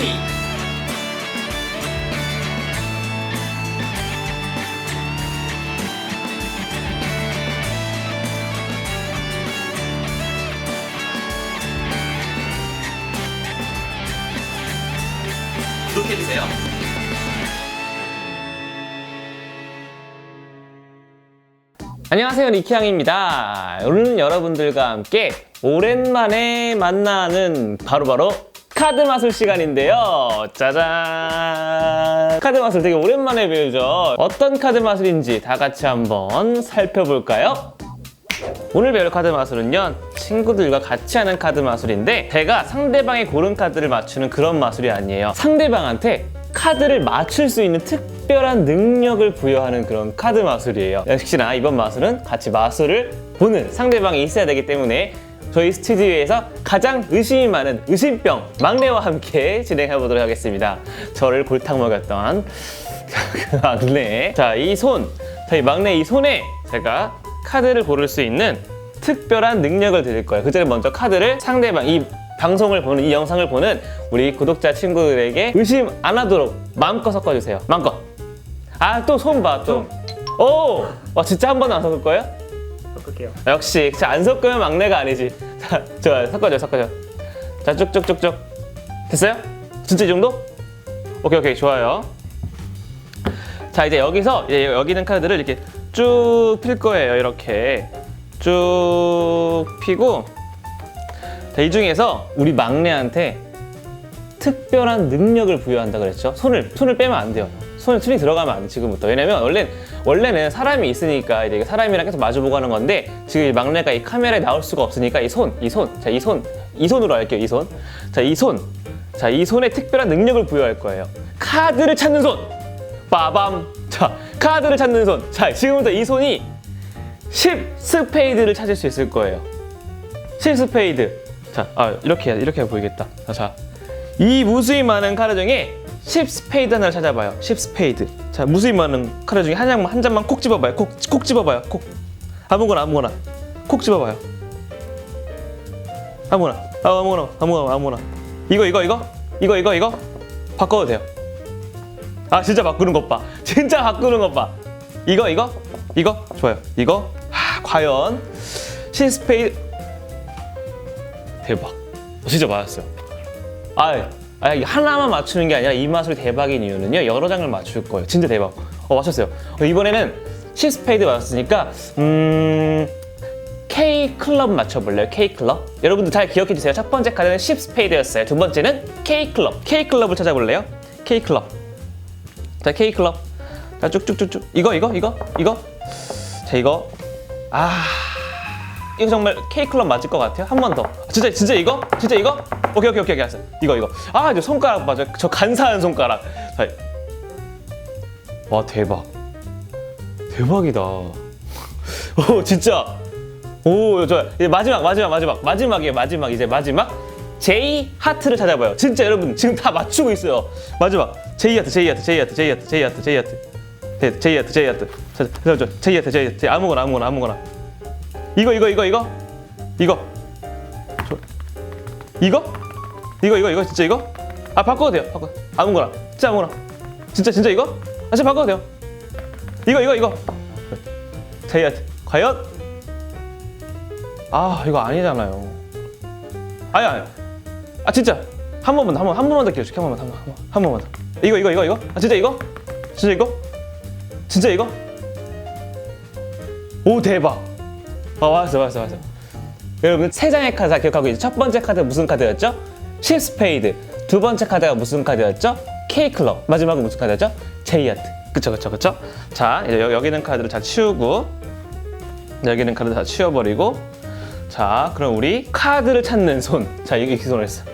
K 구독해주세요. 안녕하세요 리키양입니다 오늘은 여러분들과 함께 오랜만에 만나는 바로바로 카드 마술 시간인데요. 짜잔! 카드 마술 되게 오랜만에 배우죠. 어떤 카드 마술인지 다 같이 한번 살펴볼까요? 오늘 배울 카드 마술은요 친구들과 같이 하는 카드 마술인데 제가 상대방이 고른 카드를 맞추는 그런 마술이 아니에요. 상대방한테 카드를 맞출 수 있는 특별한 능력을 부여하는 그런 카드 마술이에요. 역시나 이번 마술은 같이 마술을 보는 상대방이 있어야 되기 때문에 저희 스튜디오에서 가장 의심이 많은 의심병 막내와 함께 진행해 보도록 하겠습니다 저를 골탕 먹였던 그 막내 자 이 손 저희 막내 이 손에 제가 카드를 고를 수 있는 특별한 능력을 드릴 거예요. 그 전에 먼저 카드를 상대방 이 방송을 보는 이 영상을 보는 우리 구독자 친구들에게 의심 안 하도록 마음껏 섞어주세요. 마음껏. 아 또 손 봐 또. 오, 와 진짜 한 번도 안 섞을 거예요? 섞을게요. 역시 진짜 안 섞으면 막내가 아니지. 자, 좋아요. 섞어줘, 섞어줘. 자, 쭉쭉쭉쭉. 됐어요? 진짜 이 정도? 오케이, 오케이, 좋아요. 자, 이제 여기서 이제 여기 있는 카드를 이렇게 쭉 필 거예요. 이렇게 쭉 피고. 자, 이 중에서 우리 막내한테 특별한 능력을 부여한다 그랬죠. 손을 손을 빼면 안 돼요. 손에 손이 들어가면 안 돼, 지금부터. 왜냐면 원래 원래는 사람이 있으니까 이제 사람이랑 계속 마주보고 하는 건데 지금 이 막내가 이 카메라에 나올 수가 없으니까 이 손, 이 손, 자, 이 손, 이 손으로 할게요. 이 손. 자, 이 손. 자, 이 손에 특별한 능력을 부여할 거예요. 카드를 찾는 손. 빠밤. 자, 카드를 찾는 손. 자, 지금부터 이 손이 10 스페이드를 찾을 수 있을 거예요. 10 스페이드. 자, 아, 이렇게, 이렇게 보이겠다. 자, 자. 이 무수히 많은 카드 중에 10 스페이드 하나를 찾아봐요. 10 스페이드. 자, 무수히 많은 카드 중에 한 장만, 한 장만 콕 집어봐요. 콕, 콕 집어봐요. 콕. 아무거나, 아무거나. 콕 집어봐요. 아무거나. 아, 아무거나, 아무거나, 아무거나. 이거, 이거, 이거? 이거, 이거, 이거? 바꿔도 돼요. 아, 진짜 바꾸는 것 봐. 진짜 바꾸는 것 봐. 이거, 이거? 이거? 좋아요. 이거? 하, 과연 10 스페이드. 대박. 진짜 맞았어요. 아, 아 하나만 맞추는 게 아니라 이 마술 대박인 이유는요 여러 장을 맞출 거예요. 진짜 대박. 어 맞췄어요. 어, 이번에는 10 스페이드 맞았으니까 음 K 클럽 맞춰볼래요? K 클럽? 여러분들 잘 기억해 주세요. 첫 번째 카드는 10 스페이드였어요. 두 번째는 K 클럽. K 클럽을 찾아볼래요? K 클럽. 자 K 클럽. 자 쭉쭉쭉쭉. 이거 이거 이거 이거. 자 이거. 아 이거 정말 K 클럽 맞을 것 같아요. 한 번 더. 진짜 진짜 이거? 진짜 이거? 오케이 오케이 오케이 알았어. 이거 이거. 아, 저 손가락 맞아. 저 간사한 손가락. 자. 와 대박. 대박이다. 오 진짜. 오 좋아. 이제 마지막 마지막 마지막 마지막이에요 마지막 이제 마지막. J 하트를 찾아봐요. 진짜 여러분 지금 다 맞추고 있어요. 마지막 J 하트 J 하트 J 하트 J 하트 J 하트 J 하트. 네, J 하트 J 하트. 자, 저, 저, J 하트 J 하트 아무거나 아무거나 아무거나. 이거 이거 이거 이거 이거 저, 이거 이거 이거 이거? 진짜 이거? 아 바꿔도 돼요. 바꿔. 아무거나. 진짜 아무거나. 진짜 진짜 이거? 아 진짜 바꿔도 돼요. 이거 이거 이거. 제이한테 과연? 아 이거 아니잖아요. 아니 아니. 아 진짜. 한 번만 한번 한 번만 더 기회 줄게 한 번만 한 번만 한 번만 더. 이거 이거 이거 이거? 아 진짜 이거? 진짜 이거? 진짜 이거? 오 대박. 아 맞았어 맞았어 맞았어. 여러분 세 장의 카드 다 기억하고 있죠? 첫 번째 카드 무슨 카드였죠 10 스페이드. 두 번째 카드가 무슨 카드였죠? K 클럽. 마지막은 무슨 카드였죠? 하트. 그쵸 그쵸 그쵸? 자 이제 여- 여기 있는 카드를 다 치우고 여기 있는 카드 다 치워버리고 자 그럼 우리 카드를 찾는 손 자 이게 이 손을 했어.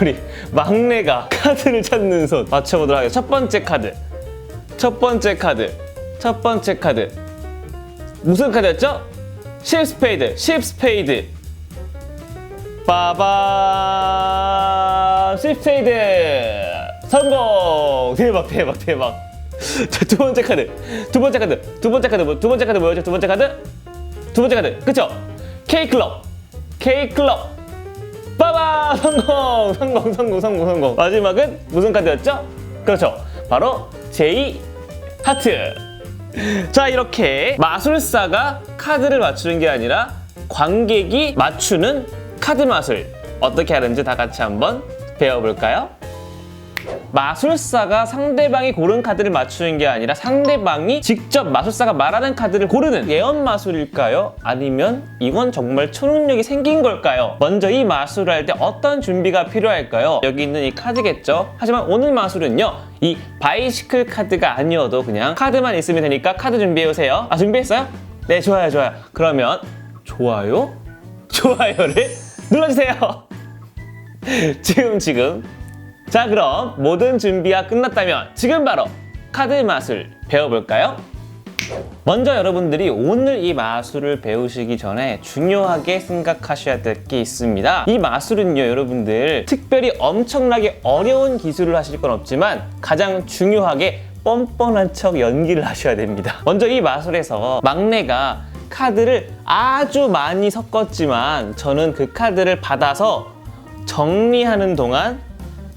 우리 막내가 카드를 찾는 손. 맞춰보도록 하겠습니다. 첫 번째 카드. 첫 번째 카드. 첫 번째 카드. 무슨 카드였죠? 10 스페이드, 10 스페이드. 10 스페이드! 성공! 대박, 대박, 대박. 자, 두 번째 카드. 두 번째 카드. 두 번째 카드, 뭐, 두 번째 카드 뭐였죠? 두 번째 카드? 두 번째 카드. 그쵸? K 클럽. K 클럽. 와 성공 성공 성공 성공 성공 마지막은 무슨 카드였죠? 그렇죠 바로 J 하트 자 이렇게 마술사가 카드를 맞추는 게 아니라 관객이 맞추는 카드 마술 어떻게 하는지 다 같이 한번 배워볼까요? 마술사가 상대방이 고른 카드를 맞추는 게 아니라 상대방이 직접 마술사가 말하는 카드를 고르는 예언 마술일까요? 아니면 이건 정말 초능력이 생긴 걸까요? 먼저 이 마술을 할 때 어떤 준비가 필요할까요? 여기 있는 이 카드겠죠? 하지만 오늘 마술은요 이 바이시클 카드가 아니어도 그냥 카드만 있으면 되니까 카드 준비해오세요 아 준비했어요? 네 좋아요 좋아요 그러면 좋아요? 좋아요를 눌러주세요 지금 지금 자 그럼 모든 준비가 끝났다면 지금 바로 카드 마술 배워볼까요? 먼저 여러분들이 오늘 이 마술을 배우시기 전에 중요하게 생각하셔야 될 게 있습니다. 이 마술은요, 여러분들 특별히 엄청나게 어려운 기술을 하실 건 없지만 가장 중요하게 뻔뻔한 척 연기를 하셔야 됩니다. 먼저 이 마술에서 막내가 카드를 아주 많이 섞었지만 저는 그 카드를 받아서 정리하는 동안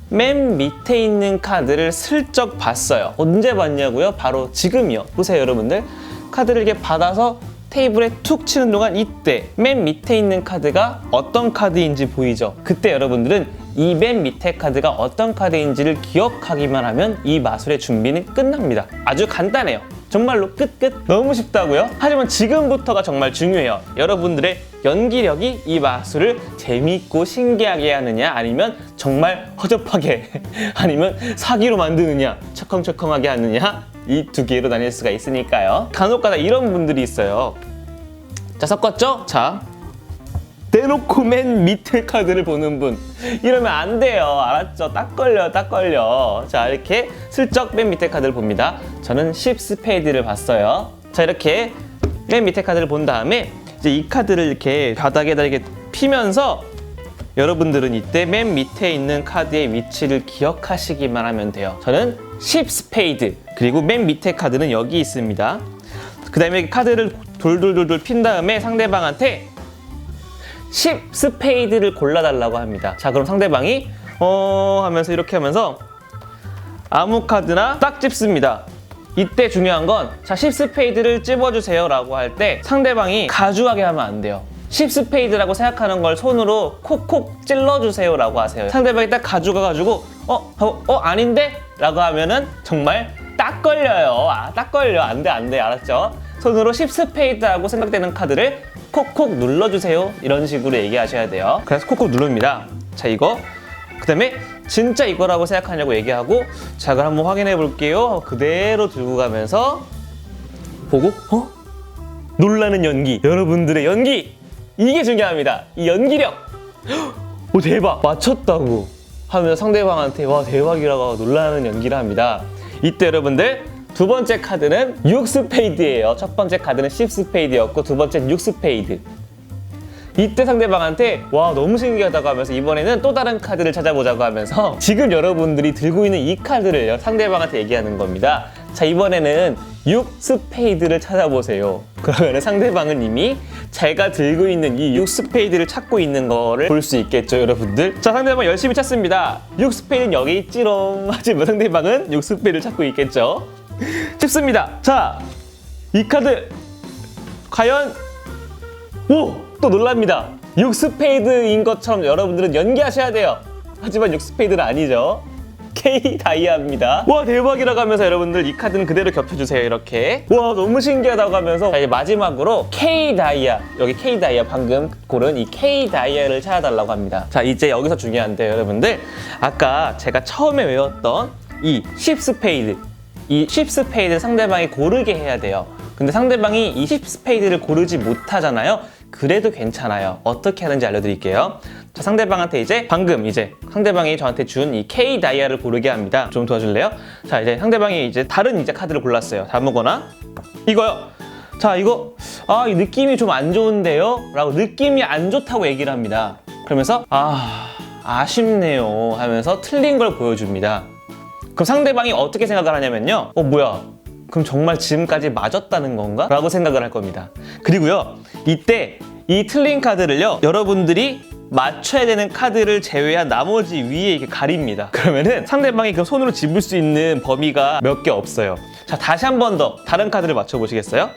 맨 밑에 있는 카드를 슬쩍 봤어요. 언제 봤냐고요? 바로 지금이요. 보세요, 여러분들. 카드를 이렇게 받아서 테이블에 툭 치는 동안 이때 맨 밑에 있는 카드가 어떤 카드인지 보이죠? 그때 여러분들은 이 맨 밑에 카드가 어떤 카드인지를 기억하기만 하면 이 마술의 준비는 끝납니다. 아주 간단해요. 정말로 끝끝 너무 쉽다고요? 하지만 지금부터가 정말 중요해요. 여러분들의 연기력이 이 마술을 재미있고 신기하게 하느냐 아니면 정말 허접하게 아니면 사기로 만드느냐 척컹척컹하게 하느냐 이 두 개로 나뉠 수가 있으니까요. 간혹가다 이런 분들이 있어요. 자 섞었죠? 자 대놓고 맨 밑에 카드를 보는 분. 이러면 안 돼요. 알았죠? 딱 걸려 딱 걸려. 자 이렇게 슬쩍 맨 밑에 카드를 봅니다. 저는 10 스페이드를 봤어요. 자 이렇게 맨 밑에 카드를 본 다음에 이제 이 카드를 이렇게 바닥에다 이렇게 피면서 여러분들은 이때 맨 밑에 있는 카드의 위치를 기억하시기만 하면 돼요. 저는 10 스페이드. 그리고 맨 밑에 카드는 여기 있습니다. 그 다음에 카드를 돌돌돌돌 핀 다음에 상대방한테 10 스페이드를 골라달라고 합니다. 자, 그럼 상대방이 어 하면서 이렇게 하면서 아무 카드나 딱 찝습니다. 이때 중요한 건 자, 10 스페이드를 찝어주세요 라고 할 때 상대방이 가주하게 하면 안 돼요. 10 스페이드라고 생각하는 걸 손으로 콕콕 찔러주세요 라고 하세요. 상대방이 딱 가져가가지고 어? 어? 어? 아닌데? 라고 하면은 정말 딱 걸려요. 아, 딱 걸려. 안 돼, 안 돼. 알았죠? 손으로 10 스페이드라고 생각되는 카드를 콕콕 눌러주세요. 이런 식으로 얘기하셔야 돼요. 그래서 콕콕 누릅니다. 자, 이거. 그 다음에 진짜 이거라고 생각하냐고 얘기하고 자, 그럼 한번 확인해 볼게요. 그대로 들고 가면서 보고 어? 놀라는 연기. 여러분들의 연기. 이게 중요합니다. 이 연기력. 오, 대박. 맞췄다고. 하면서 상대방한테 와, 대박이라고 놀라는 연기를 합니다. 이때 여러분들 두 번째 카드는 6 스페이드예요. 첫 번째 카드는 10 스페이드였고 두 번째는 6 스페이드. 이때 상대방한테 와 너무 신기하다고 하면서 이번에는 또 다른 카드를 찾아보자고 하면서 지금 여러분들이 들고 있는 이 카드를 상대방한테 얘기하는 겁니다. 자 이번에는 6 스페이드를 찾아보세요. 그러면 상대방은 이미 제가 들고 있는 이 6 스페이드를 찾고 있는 거를 볼 수 있겠죠 여러분들. 자 상대방 열심히 찾습니다. 6 스페이드는 여기 있지롱 하지만 상대방은 6 스페이드를 찾고 있겠죠. 찝습니다. 자, 이 카드 과연 오! 또 놀랍니다. 6스페이드인 것처럼 여러분들은 연기하셔야 돼요. 하지만 6스페이드는 아니죠. K 다이아입니다. 와 대박이라고 하면서 여러분들 이 카드는 그대로 겹쳐주세요 이렇게. 와 너무 신기하다고 하면서 자, 이제 마지막으로 K 다이아 여기 K 다이아 방금 고른 이 K 다이아를 찾아달라고 합니다. 자 이제 여기서 중요한데 여러분들 아까 제가 처음에 외웠던 이 10 스페이드 이10 스페이드 상대방이 고르게 해야 돼요. 근데 상대방이 이10 스페이드를 고르지 못하잖아요. 그래도 괜찮아요. 어떻게 하는지 알려드릴게요. 자, 상대방한테 이제 방금 이제 상대방이 저한테 준 이 K 다이아를 고르게 합니다. 좀 도와줄래요? 자, 이제 상대방이 이제 다른 이제 카드를 골랐어요. 아무거나 이거요. 자, 이거 아, 이 느낌이 좀 안 좋은데요? 라고 느낌이 안 좋다고 얘기를 합니다. 그러면서 아, 아쉽네요 하면서 틀린 걸 보여줍니다. 그럼 상대방이 어떻게 생각을 하냐면요. 어, 뭐야. 그럼 정말 지금까지 맞았다는 건가? 라고 생각을 할 겁니다. 그리고요, 이때 이 틀린 카드를요, 여러분들이 맞춰야 되는 카드를 제외한 나머지 위에 이렇게 가립니다. 그러면은 상대방이 그 손으로 집을 수 있는 범위가 몇 개 없어요. 자, 다시 한 번 더 다른 카드를 맞춰보시겠어요?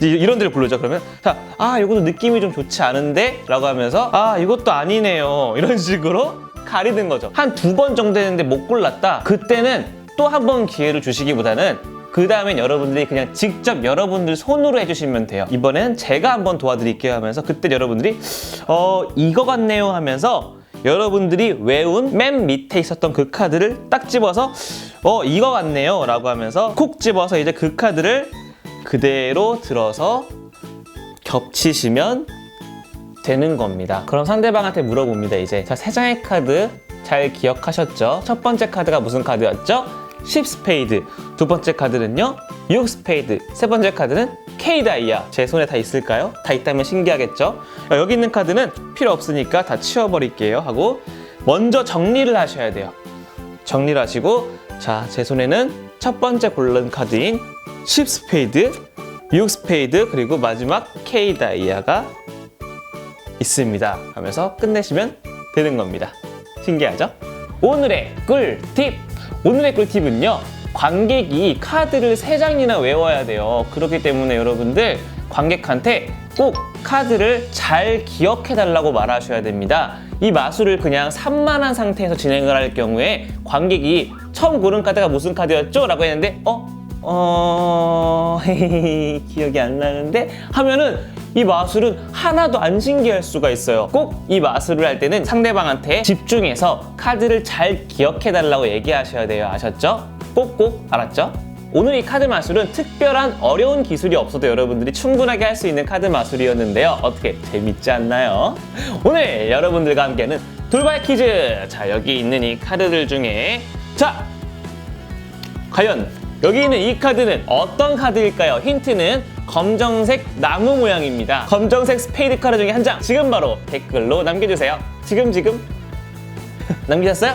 이런 데를 부르죠. 그러면 자, 아, 이것도 느낌이 좀 좋지 않은데? 라고 하면서 아, 이것도 아니네요. 이런 식으로 가리는 거죠. 한 두 번 정도 했는데 못 골랐다. 그때는 또 한 번 기회를 주시기보다는 그 다음엔 여러분들이 그냥 직접 여러분들 손으로 해주시면 돼요. 이번엔 제가 한번 도와드릴게요 하면서 그때 여러분들이 어, 이거 같네요 하면서 여러분들이 외운 맨 밑에 있었던 그 카드를 딱 집어서 어, 이거 같네요 라고 하면서 콕 집어서 이제 그 카드를 그대로 들어서 겹치시면 되는 겁니다. 그럼 상대방한테 물어봅니다, 이제. 자, 세 장의 카드 잘 기억하셨죠? 첫 번째 카드가 무슨 카드였죠? 10 스페이드. 두 번째 카드는요? 6 스페이드. 세 번째 카드는 K 다이아. 제 손에 다 있을까요? 다 있다면 신기하겠죠? 야, 여기 있는 카드는 필요 없으니까 다 치워버릴게요. 하고 먼저 정리를 하셔야 돼요. 정리를 하시고 자, 제 손에는 첫 번째 고른 카드인 10 스페이드, 6 스페이드, 그리고 마지막 K 다이아가 있습니다. 하면서 끝내시면 되는 겁니다. 신기하죠? 오늘의 꿀팁! 오늘의 꿀팁은요, 관객이 카드를 세장이나 외워야 돼요. 그렇기 때문에 여러분들, 관객한테 꼭 카드를 잘 기억해 달라고 말하셔야 됩니다. 이 마술을 그냥 산만한 상태에서 진행을 할 경우에 관객이 처음 고른 카드가 무슨 카드였죠? 라고 했는데, 어? 어... 기억이 안 나는데? 하면은 이 마술은 하나도 안 신기할 수가 있어요. 꼭 이 마술을 할 때는 상대방한테 집중해서 카드를 잘 기억해 달라고 얘기하셔야 돼요. 아셨죠? 꼭꼭 알았죠? 오늘 이 카드 마술은 특별한 어려운 기술이 없어도 여러분들이 충분하게 할 수 있는 카드 마술이었는데요. 어떻게 재밌지 않나요? 오늘 여러분들과 함께하는 돌발 퀴즈! 자, 여기 있는 이 카드들 중에 자, 과연 여기 있는 이 카드는 어떤 카드일까요? 힌트는 검정색 나무 모양입니다. 검정색 스페이드 카드 중에 한 장 지금 바로 댓글로 남겨주세요. 지금 지금 남기셨어요?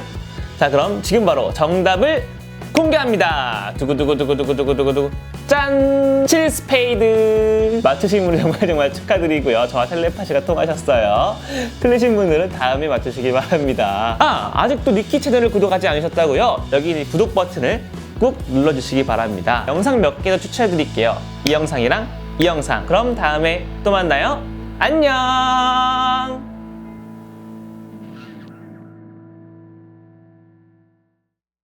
자 그럼 지금 바로 정답을 공개합니다. 두구두구두구두구두구두구 짠! 7 스페이드 맞추신 분들 정말 정말 축하드리고요. 저와 텔레파시가 통하셨어요. 틀리신 분들은 다음에 맞추시기 바랍니다. 아 아직도 니키 채널을 구독하지 않으셨다고요? 여기 있는 구독 버튼을 꾹 눌러주시기 바랍니다. 영상 몇 개 더 추천해드릴게요. 이 영상이랑 이 영상. 그럼 다음에 또 만나요. 안녕!